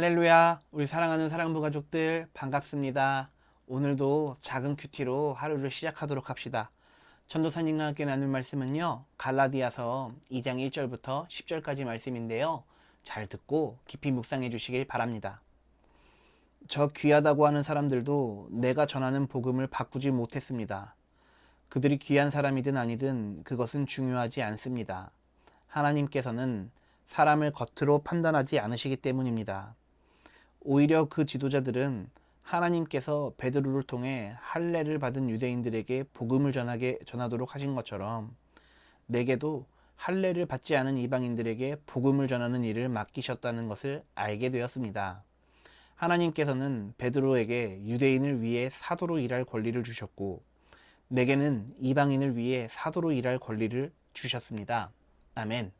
할렐루야, 우리 사랑하는 사랑부 가족들 반갑습니다. 오늘도 작은 큐티로 하루를 시작하도록 합시다. 전도사님과 함께 나눌 말씀은요, 갈라디아서 2장 1절부터 10절까지 말씀인데요. 잘 듣고 깊이 묵상해 주시길 바랍니다. 저 귀하다고 하는 사람들도 내가 전하는 복음을 바꾸지 못했습니다. 그들이 귀한 사람이든 아니든 그것은 중요하지 않습니다. 하나님께서는 사람을 겉으로 판단하지 않으시기 때문입니다. 오히려 그 지도자들은 하나님께서 베드로를 통해 할례를 받은 유대인들에게 복음을 전하게 전하도록 하신 것처럼 내게도 할례를 받지 않은 이방인들에게 복음을 전하는 일을 맡기셨다는 것을 알게 되었습니다. 하나님께서는 베드로에게 유대인을 위해 사도로 일할 권리를 주셨고 내게는 이방인을 위해 사도로 일할 권리를 주셨습니다. 아멘.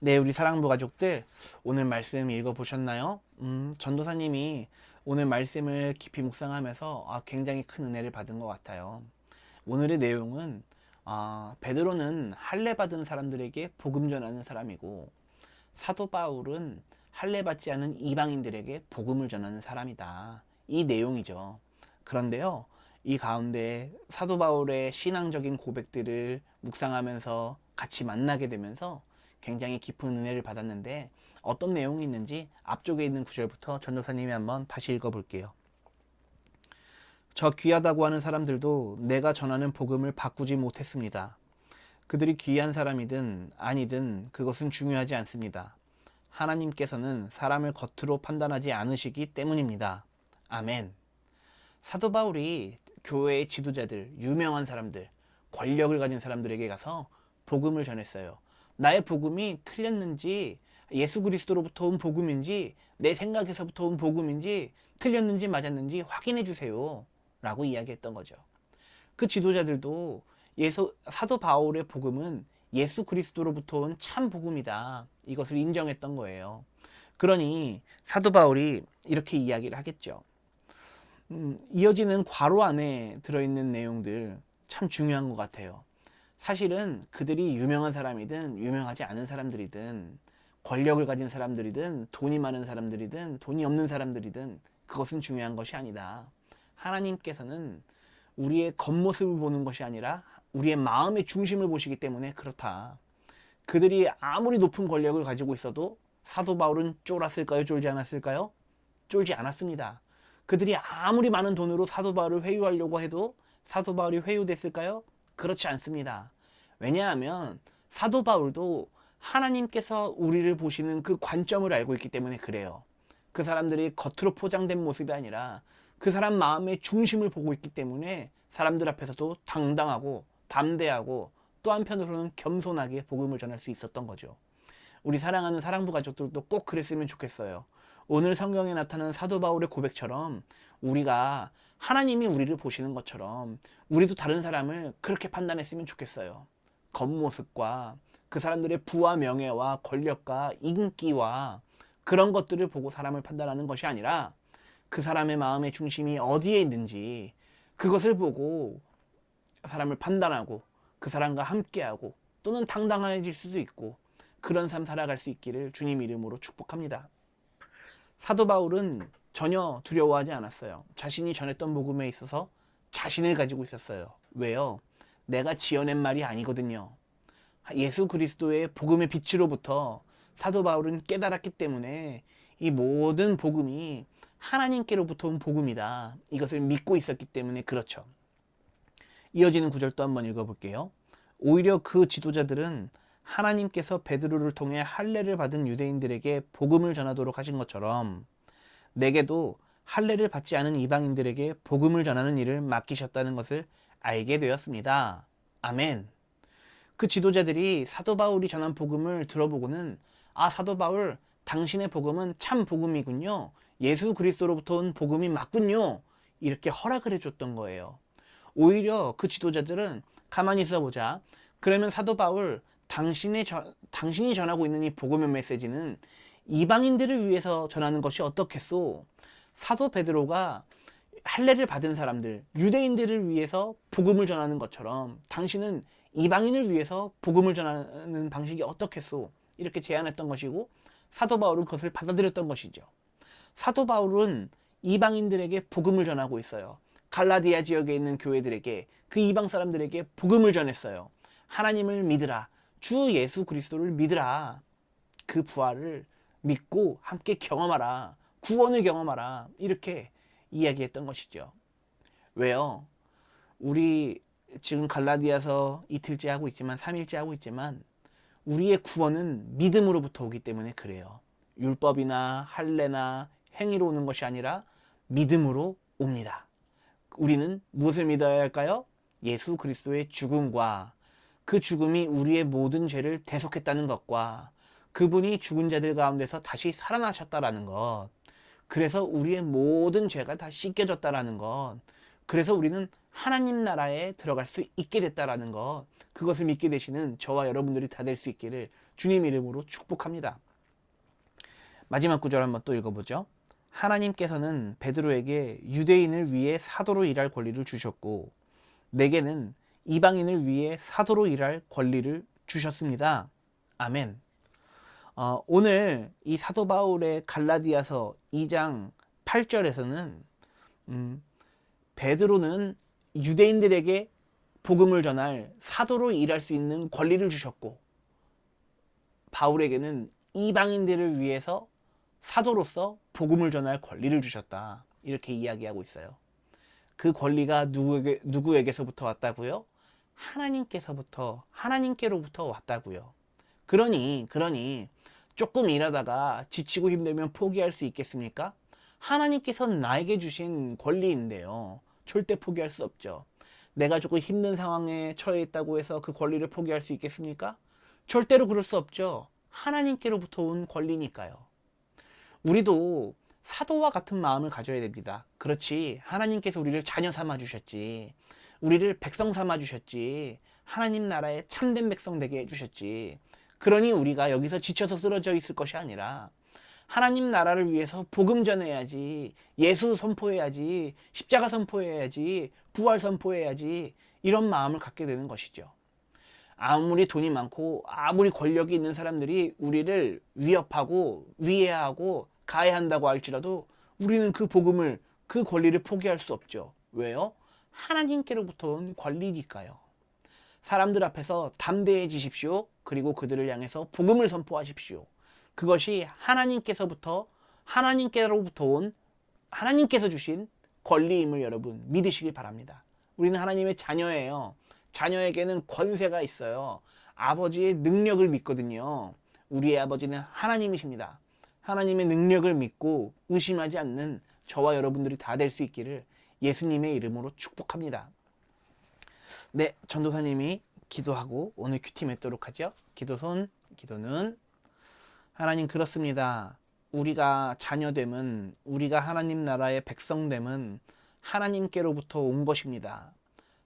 네, 우리 사랑부 가족들 오늘 말씀 읽어보셨나요? 음, 전도사님이 오늘 말씀을 깊이 묵상하면서 아, 굉장히 큰 은혜를 받은 것 같아요. 오늘의 내용은 아, 베드로는 할례 받은 사람들에게 복음 전하는 사람이고 사도 바울은 할례 받지 않은 이방인들에게 복음을 전하는 사람이다. 이 내용이죠. 그런데요, 이 가운데 사도 바울의 신앙적인 고백들을 묵상하면서 같이 만나게 되면서 굉장히 깊은 은혜를 받았는데 어떤 내용이 있는지 앞쪽에 있는 구절부터 전도사님이 한번 다시 읽어볼게요. 저 귀하다고 하는 사람들도 내가 전하는 복음을 바꾸지 못했습니다. 그들이 귀한 사람이든 아니든 그것은 중요하지 않습니다. 하나님께서는 사람을 겉으로 판단하지 않으시기 때문입니다. 아멘. 사도 바울이 교회의 지도자들, 유명한 사람들, 권력을 가진 사람들에게 가서 복음을 전했어요. 나의 복음이 틀렸는지 예수 그리스도로부터 온 복음인지 내 생각에서부터 온 복음인지 틀렸는지 맞았는지 확인해 주세요. 라고 이야기했던 거죠. 그 지도자들도 예수, 사도 바울의 복음은 예수 그리스도로부터 온 참 복음이다. 이것을 인정했던 거예요. 그러니 사도 바울이 이렇게 이야기를 하겠죠. 음, 이어지는 괄호 안에 들어있는 내용들 참 중요한 것 같아요. 사실은 그들이 유명한 사람이든 유명하지 않은 사람들이든 권력을 가진 사람들이든 돈이 많은 사람들이든 돈이 없는 사람들이든 그것은 중요한 것이 아니다. 하나님께서는 우리의 겉모습을 보는 것이 아니라 우리의 마음의 중심을 보시기 때문에 그렇다. 그들이 아무리 높은 권력을 가지고 있어도 사도 바울은 쫄았을까요? 쫄지 않았을까요? 쫄지 않았습니다. 그들이 아무리 많은 돈으로 사도 바울을 회유하려고 해도 사도 바울이 회유됐을까요? 그렇지 않습니다. 왜냐하면 사도 바울도 하나님께서 우리를 보시는 그 관점을 알고 있기 때문에 그래요. 그 사람들이 겉으로 포장된 모습이 아니라 그 사람 마음의 중심을 보고 있기 때문에 사람들 앞에서도 당당하고 담대하고 또 한편으로는 겸손하게 복음을 전할 수 있었던 거죠. 우리 사랑하는 사랑부 가족들도 꼭 그랬으면 좋겠어요. 오늘 성경에 나타난 사도 바울의 고백처럼 우리가 하나님이 우리를 보시는 것처럼 우리도 다른 사람을 그렇게 판단했으면 좋겠어요. 겉모습과 그 사람들의 부와 명예와 권력과 인기와 그런 것들을 보고 사람을 판단하는 것이 아니라 그 사람의 마음의 중심이 어디에 있는지 그것을 보고 사람을 판단하고 그 사람과 함께하고 또는 당당해질 수도 있고 그런 삶 살아갈 수 있기를 주님 이름으로 축복합니다. 사도 바울은 전혀 두려워하지 않았어요. 자신이 전했던 복음에 있어서 자신을 가지고 있었어요. 왜요? 내가 지어낸 말이 아니거든요. 예수 그리스도의 복음의 빛으로부터 사도 바울은 깨달았기 때문에 이 모든 복음이 하나님께로부터 온 복음이다. 이것을 믿고 있었기 때문에 그렇죠. 이어지는 구절도 한번 읽어볼게요. 오히려 그 지도자들은 하나님께서 베드로를 통해 할례를 받은 유대인들에게 복음을 전하도록 하신 것처럼 내게도 할례를 받지 않은 이방인들에게 복음을 전하는 일을 맡기셨다는 것을 알게 되었습니다. 아멘. 그 지도자들이 사도 바울이 전한 복음을 들어보고는 아 사도 바울 당신의 복음은 참 복음이군요. 예수 그리스도로부터 온 복음이 맞군요. 이렇게 허락을 해줬던 거예요. 오히려 그 지도자들은 가만히 있어보자. 그러면 사도 바울 당신의 저, 당신이 전하고 있는 이 복음의 메시지는 이방인들을 위해서 전하는 것이 어떻겠소? 사도 베드로가 할례를 받은 사람들, 유대인들을 위해서 복음을 전하는 것처럼 당신은 이방인을 위해서 복음을 전하는 방식이 어떻겠소? 이렇게 제안했던 것이고 사도 바울은 그것을 받아들였던 것이죠. 사도 바울은 이방인들에게 복음을 전하고 있어요. 갈라디아 지역에 있는 교회들에게 그 이방 사람들에게 복음을 전했어요. 하나님을 믿으라. 주 예수 그리스도를 믿으라. 그 부활을 믿고 함께 경험하라. 구원을 경험하라. 이렇게 이야기했던 것이죠. 왜요? 우리 지금 갈라디아서 이틀째 하고 있지만 3일째 하고 있지만 우리의 구원은 믿음으로부터 오기 때문에 그래요. 율법이나 할례나 행위로 오는 것이 아니라 믿음으로 옵니다. 우리는 무엇을 믿어야 할까요? 예수 그리스도의 죽음과 그 죽음이 우리의 모든 죄를 대속했다는 것과 그분이 죽은 자들 가운데서 다시 살아나셨다라는 것. 그래서 우리의 모든 죄가 다 씻겨졌다라는 것. 그래서 우리는 하나님 나라에 들어갈 수 있게 됐다라는 것. 그것을 믿게 되시는 저와 여러분들이 다 될 수 있기를 주님 이름으로 축복합니다. 마지막 구절 한번 또 읽어보죠. 하나님께서는 베드로에게 유대인을 위해 사도로 일할 권리를 주셨고 내게는 이방인을 위해 사도로 일할 권리를 주셨습니다. 아멘. 어, 오늘 이 사도 바울의 갈라디아서 2장 8절에서는 음, 베드로는 유대인들에게 복음을 전할 사도로 일할 수 있는 권리를 주셨고 바울에게는 이방인들을 위해서 사도로서 복음을 전할 권리를 주셨다. 이렇게 이야기하고 있어요. 그 권리가 누구에게, 누구에게서부터 왔다고요? 하나님께서부터, 하나님께로부터 왔다고요. 그러니, 그러니, 조금 일하다가 지치고 힘들면 포기할 수 있겠습니까? 하나님께서 나에게 주신 권리인데요. 절대 포기할 수 없죠. 내가 조금 힘든 상황에 처해 있다고 해서 그 권리를 포기할 수 있겠습니까? 절대로 그럴 수 없죠. 하나님께로부터 온 권리니까요. 우리도 사도와 같은 마음을 가져야 됩니다. 그렇지. 하나님께서 우리를 자녀 삼아 주셨지. 우리를 백성 삼아 주셨지. 하나님 나라의 참된 백성 되게 해 주셨지. 그러니 우리가 여기서 지쳐서 쓰러져 있을 것이 아니라 하나님 나라를 위해서 복음 전해야지. 예수 선포해야지. 십자가 선포해야지. 부활 선포해야지. 이런 마음을 갖게 되는 것이죠. 아무리 돈이 많고 아무리 권력이 있는 사람들이 우리를 위협하고 위해하고 가해한다고 할지라도 우리는 그 복음을 그 권리를 포기할 수 없죠. 왜요? 하나님께로부터 온 권리니까요. 사람들 앞에서 담대해지십시오. 그리고 그들을 향해서 복음을 선포하십시오. 그것이 하나님께서부터 하나님께로부터 온 하나님께서 주신 권리임을 여러분 믿으시길 바랍니다. 우리는 하나님의 자녀예요. 자녀에게는 권세가 있어요. 아버지의 능력을 믿거든요. 우리의 아버지는 하나님이십니다. 하나님의 능력을 믿고 의심하지 않는 저와 여러분들이 다 될 수 있기를 예수님의 이름으로 축복합니다. 네, 전도사님이 기도하고 오늘 큐티 맺도록 하죠. 기도손, 기도는 하나님 그렇습니다. 우리가 자녀됨은 우리가 하나님 나라의 백성됨은 하나님께로부터 온 것입니다.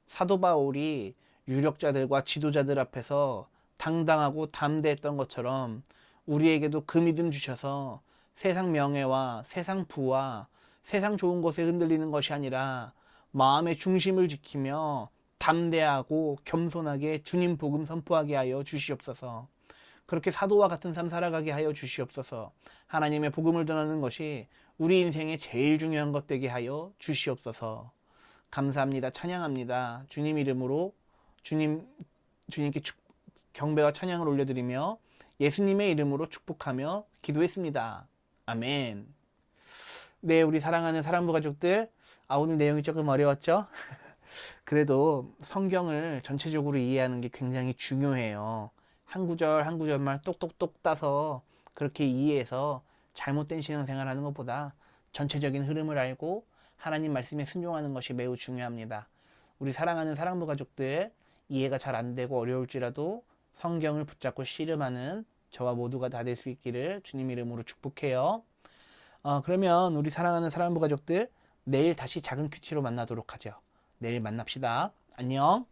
사도 바울이 유력자들과 지도자들 앞에서 당당하고 담대했던 것처럼 우리에게도 그 믿음 주셔서 세상 명예와 세상 부와 세상 좋은 것에 흔들리는 것이 아니라 마음의 중심을 지키며 담대하고 겸손하게 주님 복음 선포하게 하여 주시옵소서. 그렇게 사도와 같은 삶 살아가게 하여 주시옵소서. 하나님의 복음을 전하는 것이 우리 인생의 제일 중요한 것 되게 하여 주시옵소서. 감사합니다. 찬양합니다. 주님 이름으로 주님 주님께 축, 경배와 찬양을 올려드리며 예수님의 이름으로 축복하며 기도했습니다. 아멘. 네, 우리 사랑하는 사랑부 가족들, 아 오늘 내용이 조금 어려웠죠? 그래도 성경을 전체적으로 이해하는 게 굉장히 중요해요. 한 구절 한 구절만 똑똑똑 따서 그렇게 이해해서 잘못된 신앙생활 하는 것보다 전체적인 흐름을 알고 하나님 말씀에 순종하는 것이 매우 중요합니다. 우리 사랑하는 사랑부 가족들 이해가 잘 안 되고 어려울지라도 성경을 붙잡고 씨름하는 저와 모두가 다 될 수 있기를 주님 이름으로 축복해요. 어, 그러면 우리 사랑하는 사랑부 가족들 내일 다시 작은 큐티로 만나도록 하죠. 내일 만납시다. 안녕.